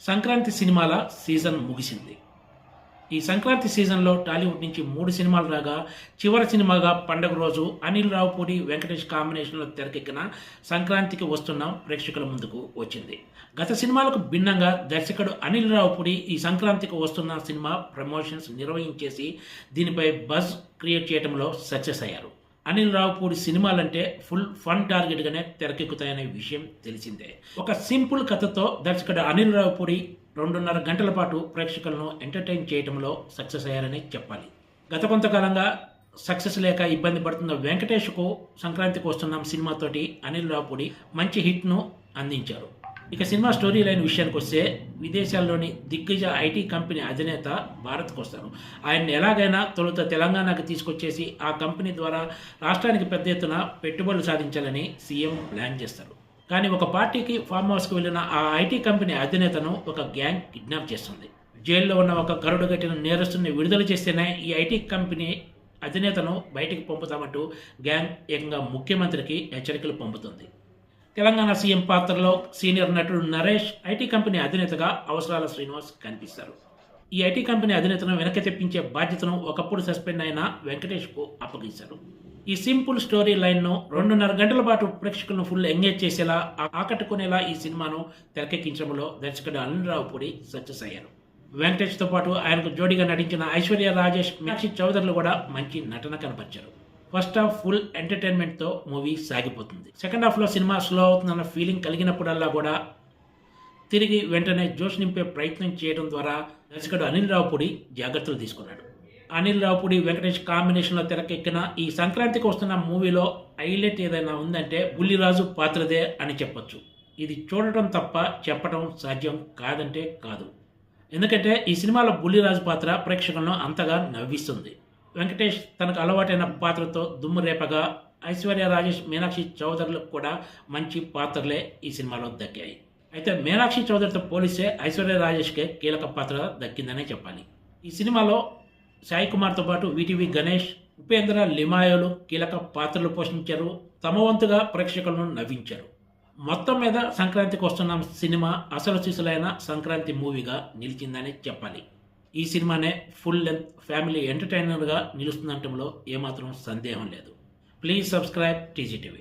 సంక్రాంతి సినిమాల సీజన్ ముగిసింది. ఈ సంక్రాంతి సీజన్లో టాలీవుడ్ నుంచి మూడు సినిమాలు రాగా చివరి సినిమాగా పండగ రోజు అనిల్ రావుపూడి వెంకటేష్ కాంబినేషన్లో తెరకెక్కిన సంక్రాంతికి వస్తున్నాం ప్రేక్షకుల ముందుకు వచ్చింది. గత సినిమాలకు భిన్నంగా దర్శకుడు అనిల్ రావుపూడి ఈ సంక్రాంతికి వస్తున్న సినిమా ప్రమోషన్స్ నిర్వహించేసి దీనిపై బజ్ క్రియేట్ చేయడంలో సక్సెస్ అయ్యారు. అనిల్ రావుపూడి సినిమాలంటే ఫుల్ ఫన్ టార్గెట్గానే తెరకెక్కుతాయనే విషయం తెలిసిందే. ఒక సింపుల్ కథతో దర్శకుడు అనిల్ రావుపూడి రెండున్నర గంటల పాటు ప్రేక్షకులను ఎంటర్టైన్ చేయడంలో సక్సెస్ అయ్యారని చెప్పాలి. గత కొంతకాలంగా సక్సెస్ లేక ఇబ్బంది పడుతున్న వెంకటేష్కు సంక్రాంతికి వస్తున్నాం సినిమాతోటి అనిల్ రావుపూడి మంచి హిట్ను అందించారు. ఇక సినిమా స్టోరీ లైన్ విషయానికి వస్తే విదేశాల్లోని దిగ్గజ ఐటీ కంపెనీ అధినేత భారత్కు వస్తారు. ఆయన్ని ఎలాగైనా తొలుత తెలంగాణకు తీసుకొచ్చేసి ఆ కంపెనీ ద్వారా రాష్ట్రానికి పెద్ద ఎత్తున పెట్టుబడులు సాధించాలని సీఎం ప్లాన్ చేస్తారు. కానీ ఒక పార్టీకి ఫామ్ హౌస్కి వెళ్ళిన ఆ ఐటీ కంపెనీ అధినేతను ఒక గ్యాంగ్ కిడ్నాప్ చేస్తుంది. జైల్లో ఉన్న ఒక కరుడు కట్టిన నేరస్తుని విడుదల చేస్తేనే ఈ ఐటీ కంపెనీ అధినేతను బయటికి పంపుతామంటూ గ్యాంగ్ ఏకంగా ముఖ్యమంత్రికి హెచ్చరికలు పంపుతుంది. తెలంగాణ సీఎం పాత్రలో సీనియర్ నటుడు నరేష్ ఐటీ కంపెనీ అధినేతగా అవసరాల శ్రీనివాస్ కనిపిస్తారు. ఈ ఐటీ కంపెనీ అధినేతను వెనక్కి తెప్పించే బాధ్యతను ఒకప్పుడు సస్పెండ్ అయిన వెంకటేష్కు అప్పగించారు. ఈ సింపుల్ స్టోరీ లైన్ను రెండున్నర గంటల పాటు ప్రేక్షకులను ఫుల్ ఎంగేజ్ చేసేలా ఆకట్టుకునేలా ఈ సినిమాను తెరకెక్కించడంలో దర్శకుడు అనిల్ రావుపూడి సక్సెస్ అయ్యారు వెంకటేష్తో పాటు ఆయనకు జోడీగా నటించిన ఐశ్వర్య రాజేష్ మీనాక్షి చౌదరులు కూడా మంచి నటన కనపరిచారు. ఫస్ట్ హాఫ్ ఫుల్ ఎంటర్టైన్మెంట్తో మూవీ సాగిపోతుంది. సెకండ్ హాఫ్లో సినిమా స్లో అవుతుందన్న ఫీలింగ్ కలిగినప్పుడల్లా కూడా తిరిగి వెంటనే జోష్ నింపే ప్రయత్నం చేయడం ద్వారా దర్శకుడు అనిల్ రావుపూడి జాగ్రత్తలు తీసుకున్నాడు. అనిల్ రావుపూడి వెంకటేష్ కాంబినేషన్లో తెరకెక్కిన ఈ సంక్రాంతికి వస్తున్న మూవీలో హైలైట్ ఏదైనా ఉందంటే బుల్లిరాజు పాత్రదే అని చెప్పొచ్చు. ఇది చూడటం తప్ప చెప్పడం సాధ్యం కాదంటే కాదు. ఎందుకంటే ఈ సినిమాలో బుల్లిరాజు పాత్ర ప్రేక్షకులను అంతగా నవ్విస్తుంది. వెంకటేష్ తనకు అలవాటైన పాత్రతో దుమ్ము రేపగా ఐశ్వర్య రాజేష్ మీనాక్షి చౌదరులకు కూడా మంచి పాత్రలే ఈ సినిమాలో దక్కాయి. అయితే మీనాక్షి చౌదరితో పోలిస్తే ఐశ్వర్య రాజేష్కే కీలక పాత్ర దక్కిందనే చెప్పాలి. ఈ సినిమాలో సాయి కుమార్తో పాటు విటివి గణేష్ ఉపేంద్ర లిమాయోలు కీలక పాత్రలు పోషించారు. తమ వంతుగా ప్రేక్షకులను నవ్వించారు. మొత్తం మీద సంక్రాంతికి వస్తున్న సినిమా అసలు సిసలైన సంక్రాంతి మూవీగా నిలిచిందని చెప్పాలి. ఈ సినిమానే ఫుల్ లెంత్ ఫ్యామిలీ ఎంటర్టైనర్గా నిలుస్తుందంటంలో ఏమాత్రం సందేహం లేదు. Please subscribe TGTV